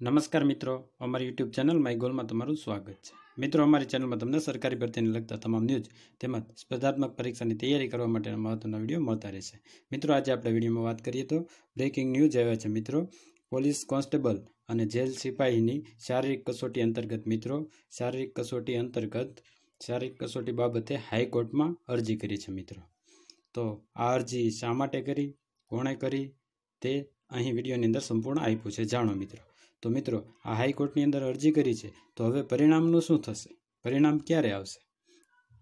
નમસ્કાર મિત્રો, અમારી યુટ્યુબ ચેનલ માય ગોલમાં તમારું સ્વાગત છે. મિત્રો, અમારી ચેનલમાં તમને સરકારી ભરતીને લગતા તમામ ન્યૂઝ તેમજ સ્પર્ધાત્મક પરીક્ષાની તૈયારી કરવા માટેના મહત્વના વીડિયો મળતા રહેશે. મિત્રો, આજે આપણે વિડીયોમાં વાત કરીએ તો બ્રેકિંગ ન્યૂઝ આવ્યા છે. મિત્રો, પોલીસ કોન્સ્ટેબલ અને જેલ સિપાહીની શારીરિક કસોટી અંતર્ગત મિત્રો, શારીરિક કસોટી અંતર્ગત શારીરિક કસોટી બાબતે હાઈકોર્ટમાં અરજી કરી છે મિત્રો. તો આ અરજી શા માટે કરી? કોણે કરી? તે અહીં વિડીયોની અંદર સંપૂર્ણ આપ્યું છે. જાણો મિત્રો. તો મિત્રો, આ હાઈકોર્ટની અંદર અરજી કરી છે. તો હવે પરિણામનું શું થશે? પરિણામ ક્યારે આવશે?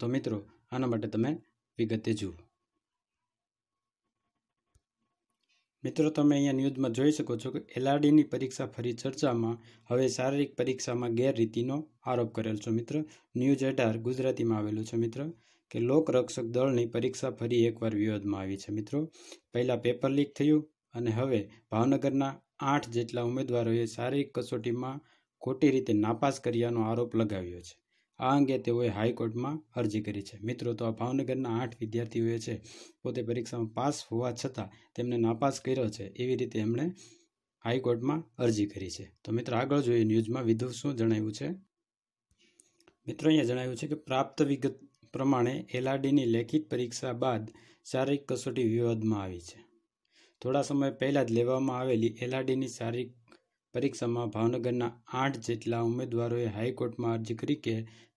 તો મિત્રો, આના માટે તમે વિગતે જુઓ. મિત્રો, તમે અહીંયા ન્યૂઝમાં જોઈ શકો છો કે એલઆરડીની પરીક્ષા ફરી ચર્ચામાં હવે શારીરિક પરીક્ષામાં ગેરરીતિનો આરોપ કરેલ છે મિત્ર. ન્યૂઝ અઢાર ગુજરાતીમાં આવેલું છે મિત્ર કે લોકરક્ષક દળની પરીક્ષા ફરી એકવાર વિવાદમાં આવી છે મિત્રો. પહેલાં પેપર લીક થયું અને હવે ભાવનગરના આઠ જેટલા ઉમેદવારોએ શારીરિક કસોટીમાં ખોટી રીતે નાપાસ કર્યાનો આરોપ લગાવ્યો છે. આ અંગે તેઓએ હાઈકોર્ટમાં અરજી કરી છે. મિત્રો, તો આ ભાવનગરના આઠ વિદ્યાર્થીઓએ છે, પોતે પરીક્ષામાં પાસ હોવા છતાં તેમને નાપાસ કર્યો છે, એવી રીતે એમણે હાઈકોર્ટમાં અરજી કરી છે. તો મિત્રો, આગળ જોઈએ ન્યૂઝમાં વિધુ શું જણાવ્યું છે? મિત્રો, અહીંયા જણાવ્યું છે કે પ્રાપ્ત વિગત પ્રમાણે એલઆરડીની લેખિત પરીક્ષા બાદ શારીરિક કસોટી વિવાદમાં આવી છે. થોડા સમય પહેલાં જ લેવામાં આવેલી એલઆરડીની શારીરિક પરીક્ષામાં ભાવનગરના આઠ જેટલા ઉમેદવારોએ હાઈકોર્ટમાં અરજી કરી કે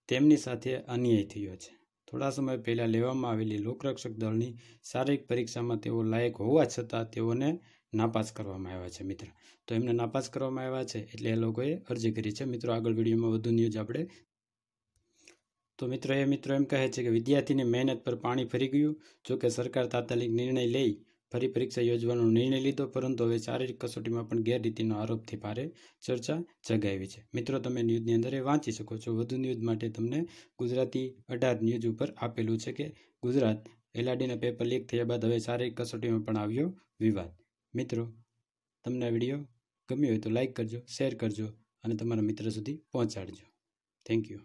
તેમની સાથે અન્યાય થયો છે. થોડા સમય પહેલાં લેવામાં આવેલી લોકરક્ષક દળની શારીરિક પરીક્ષામાં તેઓ લાયક હોવા છતાં તેઓને નાપાસ કરવામાં આવ્યા છે, મિત્ર. તો એમને નાપાસ કરવામાં આવ્યા છે એટલે એ લોકોએ અરજી કરી છે. મિત્રો, આગળ વિડીયોમાં વધુ ન્યૂઝ આપણે. તો મિત્રો, એ મિત્રો એમ કહે છે કે વિદ્યાર્થીની મહેનત પર પાણી ફરી ગયું. જોકે સરકાર તાત્કાલિક નિર્ણય લઈ ફરી પરીક્ષા યોજવાનો નિર્ણય લીધો, પરંતુ હવે શારીરિક કસોટીમાં પણ ગેરરીતિનો આરોપથી ભારે ચર્ચા જગાવી છે. મિત્રો, તમે ન્યૂઝની અંદર એ વાંચી શકો છો. વધુ ન્યૂઝ માટે તમને ગુજરાતી અઢાર ન્યૂઝ ઉપર આપેલું છે કે ગુજરાત એલઆરડીના પેપર લીક થયા બાદ હવે શારીરિક કસોટીમાં પણ આવ્યો વિવાદ. મિત્રો, તમને આ વીડિયો ગમ્યો હોય તો લાઇક કરજો, શેર કરજો અને તમારા મિત્ર સુધી પહોંચાડજો. Thank you.